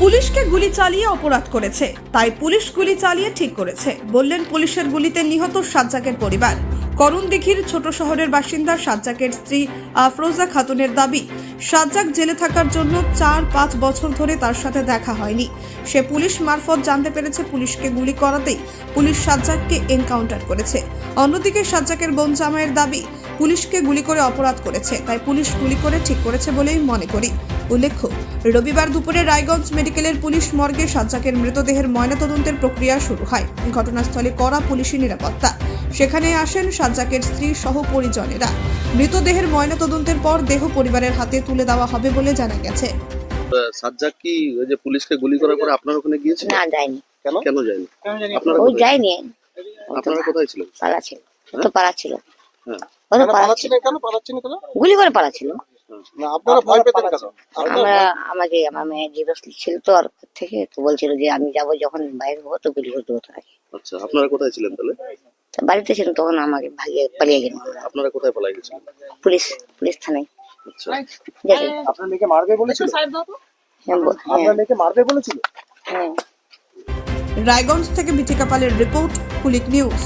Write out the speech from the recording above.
পুলিশকে গুলি চালিয়ে অপরাধ করেছে। তাই পুলিশ গুলি চালিয়ে ঠিক করেছে, বললেন পুলিশের গুলিতে নিহত সাজ্জাকের পরিবার। করণ দিঘির ছোট শহরের বাসিন্দা সাজ্জাকের স্ত্রী আফরোজা খাতুনের দাবি, সাজ্জাক জেলে থাকার জন্য চার পাঁচ বছর ধরে তার সাথে দেখা হয়নি। সে পুলিশ মারফত জানতে পেরেছে পুলিশকে গুলি করাতেই পুলিশ সাজ্জাককে এনকাউন্টার করেছে। অন্যদিকে সাজ্জাকের বোন জামাইয়ের দাবি, পুলিশকে গুলি করে অপরাধ করেছে, তাই পুলিশ গুলি করে ঠিক করেছে বলেই মনে করি। উল্লেখ্য রবিবার দুপুরে রায়গঞ্জ মেডিকেলের পুলিশ মর্গে সাজ্জাকের মৃতদেহের ময়নাতদন্তের প্রক্রিয়া শুরু হয়। ঘটনাস্থলে কড়া পুলিশি নিরাপত্তা। সেখানে আসেন সাজ্জাকের স্ত্রী সহ পরিজনেরা। মৃতদেহের ময়নাতদন্তের পর দেহ পরিবারের হাতে তুলে দেওয়া হবে বলে জানা গেছে। সাজ্জাক কি ওই যে পুলিশকে গুলি করার পরে আপনার ওখানে গিয়েছিল? না যায়নি। কেন? কেন যায়নি? আপনারা ওই যায়নি। আপনারা কোথায় ছিলেন? পালা ছিল। তো পালা ছিল। হ্যাঁ। ও পালা ছিল। কেন? পালাচ্ছেন কেন? গুলি করে পালা ছিল না আপনারা ভয় পেতেন কেন? আমরা আমাকে আমার মেয়ে জিজ্ঞেস ছিল তো আর থেকে তো বলছিল যে আমি যাব যখন বাইরে হব তো গুলি করতে হতো নাকি আচ্ছা আপনারা কোথায় ছিলেন তাহলে? বাড়িতে ছিল তখন আমাকে ভাগিয়ে পালিয়ে গেল আপনারা কোথায় পালাই গেছিলেন? পুলিশ পুলিশ থানায়। আচ্ছা। আপনার মেয়েকে মারবে বলেছিল? হ্যাঁ, হ্যাঁ, আপনার মেয়েকে মারবে বলেছিল? হ্যাঁ। রায়গঞ্জ থেকে বিথিকা পালের রিপোর্ট কুলিক নিউজ।